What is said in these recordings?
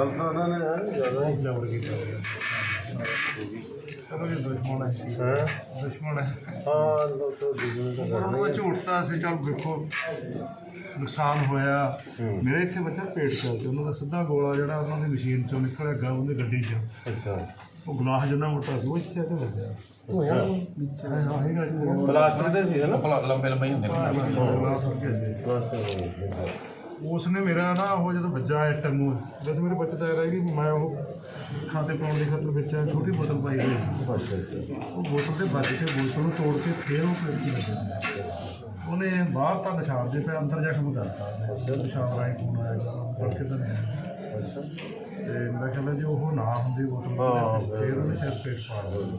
ਗੱਲ ਤਾਂ ਉਹਨਾਂ ਨੇ ਹੈ ਜ਼ਿਆਦਾ ਹੀ ਲਵੜ ਕੇ ਚਲੋ ਜੀ ਦੁਸ਼ਮਣ ਹੈ ਹੈ ਦੁਸ਼ਮਣ ਹੈ ਹਾਂ ਲੋਕ ਤਾਂ ਦੂਜੇ ਦਾ ਪਰ ਉਹ ਝੂਠ ਤਾਂ ਅਸੀਂ ਚੱਲ ਵੇਖੋ। ਨੁਕਸਾਨ ਹੋਇਆ ਮੇਰੇ ਇੱਥੇ ਬੱਚਾ ਪੇਟ ਚ ਤੇ ਉਹਨਾਂ ਦਾ ਸਿੱਧਾ ਗੋਲਾ ਜਿਹੜਾ ਉਹਨਾਂ ਦੀ ਮਸ਼ੀਨ ਚੋਂ ਨਿਕਲਿਆ ਗਾ ਉਹਦੀ ਗੱਡੀ 'ਚ ਅੱਛਾ। ਉਹ ਗਲਾਸ ਜਿੰਨਾ ਮੋਟਾ ਸੀ ਉਹ ਇੱਥੇ ਆ ਕੇ ਵੱਜਿਆ ਪਲਾਸਟਿਕ ਦੇ ਸੀ ਨਾ ਲੰਬੇ ਲੰਬੇ ਹੀ ਹੁੰਦੇ ਨੇ ਉਸਨੇ ਮੇਰਾ ਨਾ ਉਹ ਜਦੋਂ ਵੱਜਾ ਐਟ ਨੂੰ ਵੈਸੇ ਮੇਰੇ ਬੱਚੇ ਤਾਂ ਰਹਿ ਗਈ ਮੈਂ ਉਹ ਖਾਤੇ ਪਾਉਣ ਦੀ ਖਾਤਰ ਵਿੱਚ ਛੋਟੀ ਬੋਤਲ ਪਾਈ ਹੋਈ ਸੀ। ਉਹ ਬੋਤਲ ਤੇ ਵੱਜ ਕੇ ਬੋਤਲ ਨੂੰ ਤੋੜ ਕੇ ਫੇਰ ਉਹ ਪਲੇਟ ਲੱਗਿਆ ਉਹਨੇ ਬਾਹਰ ਤਾਂ ਨਿਸ਼ਾਨ ਦੇ ਤੇ ਅੰਦਰ ਜ਼ਖਮ ਕਰਤਾ ਉਹਨੇ ਨਿਸ਼ਾਨ ਰਾਈ ਖੂਨ ਆਇਆ ਕਰਕੇ ਤਾਂ ਨਹੀਂ ਤੇ ਮੇਰਾ ਖਿਆਲ ਹੈ ਜੇ ਉਹ ਨਾ ਹੁੰਦੀ ਬੋਤਲ ਹਾਂ, ਫੇਰ ਉਹਨੇ ਸ਼ਾਇਦ ਪੇਟ ਫਾੜ ਦਿੰਦਾ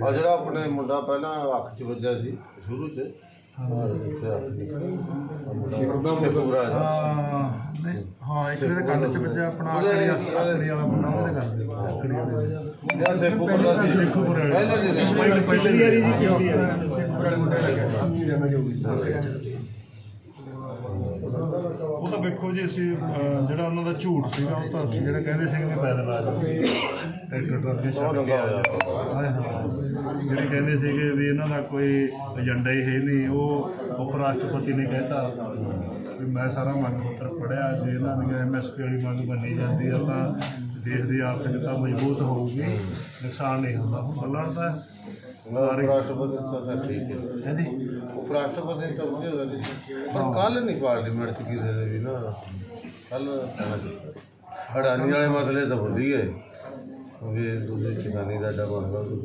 ਆ ਜਿਹੜਾ ਆਪਣੇ ਮੁੰਡਾ ਪਹਿਲਾਂ ਅੱਖ 'ਚ ਵੱਜਿਆ ਸੀ ਸ਼ੁਰੂ 'ਚ ਹਾਂ ਨਹੀਂ ਹਾਂ ਇੱਕ ਦੇ ਕੰਨ 'ਚ ਵੱਜਿਆ ਆਪਣਾ ਆਖਰੀ ਆਖਰੀ ਵਾਲਾ ਮੁੰਡਾ ਉਹਦੇ 'ਚ ਆਖਰੀ ਵਾਲੇ ਪਹਿਲਾਂ ਵਾਰੀ ਜੀ ਮੁੰਡੇ ਉਹ ਤਾਂ ਵੇਖੋ ਜੀ ਅਸੀਂ ਅਹ, ਜਿਹੜਾ ਉਹਨਾਂ ਦਾ ਝੂਠ ਸੀਗਾ ਉਹ ਤਾਂ ਅਸੀਂ ਜਿਹੜੇ ਕਹਿੰਦੇ ਸੀ ਕਿ ਪੈਦਲ ਆ। ਜਾਓ ਟਰੈਕਟਰ ਟਰੱਕ ਦੇ ਛੱਡ ਕੇ ਆ ਜਾਓ ਹਾਂ ਹਾਂ ਜਿਹੜੇ ਕਹਿੰਦੇ ਸੀਗੇ ਵੀ ਇਹਨਾਂ ਦਾ ਕੋਈ ਏਜੰਡਾ ਹੀ ਹੈ ਨਹੀਂ ਉਹ ਉਪ ਰਾਸ਼ਟਰਪਤੀ ਨੇ ਕਹਿਤਾ ਵੀ ਮੈਂ ਸਾਰਾ ਮੰਗ ਪੱਤਰ ਪੜਿਆ ਜੇ ਇਹਨਾਂ ਦੀ ਐਮਐਸਪੀ ਵਾਲੀ ਮੰਗ ਮੰਨੀ ਜਾਂਦੀ ਆ ਤਾਂ ਦੇਸ਼ ਦੀ ਆਰਥਿਕਤਾ ਮਜ਼ਬੂਤ ਹੋਊਗੀ ਨੁਕਸਾਨ ਨਹੀਂ ਹੁੰਦਾ। ਹੁਣ ਬੱਲਣ ਤਾਂ ਕੱਲ ਨਹੀਂ ਪਾਰਲੀਮੈਂਟ 'ਚ ਕਿਸੇ ਨੇ ਵੀ ਨਾ। ਕੱਲ ਅਡਾਨੀ ਵਾਲੇ ਮਸਲੇ ਤਾਂ ਵਧੀਆ ਹੈ। ਕਿਉਂਕਿ ਦੂਜੀ ਕਿਸਾਨੀ ਦਾ ਡਾ ਬਣਦਾ ਸੀ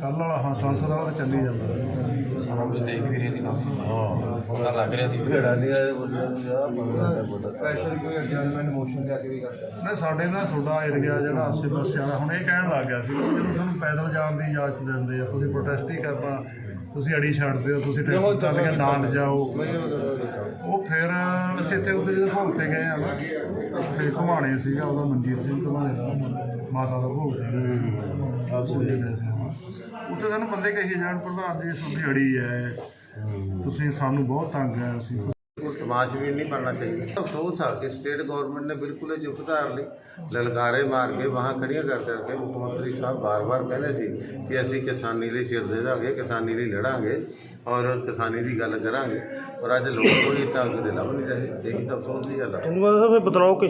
ਕੱਲ ਵਾਲਾ ਹਾਂ ਸੰਸਦ ਵਾਲਾ ਤਾਂ ਚੱਲੀ ਜਾਂਦਾ। ਸਾਨੂੰ ਵੀ ਦੇਖ ਵੀ ਰਹੇ ਸੀ ਕਾਫੀ ਹਾਂ। ਪਤਾ ਲੱਗ ਰਿਹਾ ਸੀ। ਵੀ ਅਡਾਨੀ ਵਾਲੇ ਬੰਦਿਆਂ ਨੂੰ ਯਾਰ ਬਣਦਾ ਬੜਾ ਸਪੈਸ਼ਲ ਕੋਈ ਐਡਜਸਟਮੈਂਟ ਮੋਸ਼ਨ ਲਿਆ ਕੇ ਵੀ ਕਰਦਾ ਨਹੀਂ ਸਾਡੇ ਨਾਲ ਤੁਹਾਡਾ ਏਰੀਆ ਜਿਹੜਾ ਆਸੇ ਪਾਸੇ ਵਾਲਾ ਹੁਣ ਇਹ ਕਹਿਣ ਲੱਗ ਗਿਆ ਸੀ ਕਿ ਜਦੋਂ ਸਾਨੂੰ ਪੈਦਲ ਜਾਣ ਦੀ ਇਜਾਜ਼ਤ ਦਿੰਦੇ ਆ ਤੁਸੀਂ ਪ੍ਰੋਟੈਸਟ ਹੀ ਕਰਨਾ ਤੁਸੀਂ ਅੜੀ ਛੱਡਦੇ ਹੋ ਤੁਸੀਂ ਟੈਂਪੂ ਚੱਲ ਕੇ ਨਾ ਲਿਜਾਓ ਉਹ ਫਿਰ ਅਸੀਂ ਇੱਥੇ ਉੱਤੇ ਜਦੋਂ ਭੋਗ ਤੇ ਗਏ ਆ ਨਾ ਉੱਥੇ ਘੁਮਾਣੇ ਸੀਗਾ ਉਹਦਾ ਮਨਜੀਤ ਸਿੰਘ ਘੁਮਾਣੇ ਦਾ ਮਾਤਾ ਦਾ ਭੋਗ ਸੀਗਾ। ਆਪ ਸੀ ਗਏ ਸੀ ਉੱਥੇ ਸਾਨੂੰ ਬੰਦੇ ਕਹੀ ਜਾਣ ਪ੍ਰਧਾਨ ਜੀ ਤੁਹਾਡੀ ਅੜੀ ਹੈ। ਤੁਸੀਂ ਸਾਨੂੰ ਬਹੁਤ ਤੰਗ ਹੈ ਅਸੀਂ। ਤਮਾਸ਼ਬੀਨ ਨਹੀਂ ਬਣਨਾ ਚਾਹੀਦਾ। ਅਫਸੋਸ ਆ ਕਿ ਸਟੇਟ ਗਵਰਨਮੈਂਟ ਨੇ ਬਿਲਕੁਲ ਇਹ ਚੁੱਪ ਧਾਰ ਲਈ। ਲਲਕਾਰੇ ਮਾਰ ਕੇ ਵਾਹਾਂ ਖੜੀਆਂ ਕਰ ਕਰਕੇ ਮੁੱਖ ਮੰਤਰੀ ਸਾਹਿਬ ਬਾਰ-ਬਾਰ ਕਹਿੰਦੇ ਸੀ ਕਿ ਅਸੀਂ ਕਿਸਾਨੀ ਲਈ ਸਿਰ ਦੇ ਦਾਂਗੇ ਕਿਸਾਨੀ ਲਈ ਲੜਾਂਗੇ ਔਰ ਕਿਸਾਨੀ ਦੀ ਗੱਲ ਕਰਾਂਗੇ। ਪਰ ਅੱਜ ਲੋਕ ਕੋਈ ਤਾਂ ਅੱਗੇ ਦੇ ਲੱਭ ਨਹੀਂ ਰਹੇ। ਇਹੀ ਤਾਂ ਅਫਸੋਸ ਦੀ ਗੱਲ ਫਿਰ ਬਦਲਾਅ ਕਿਸ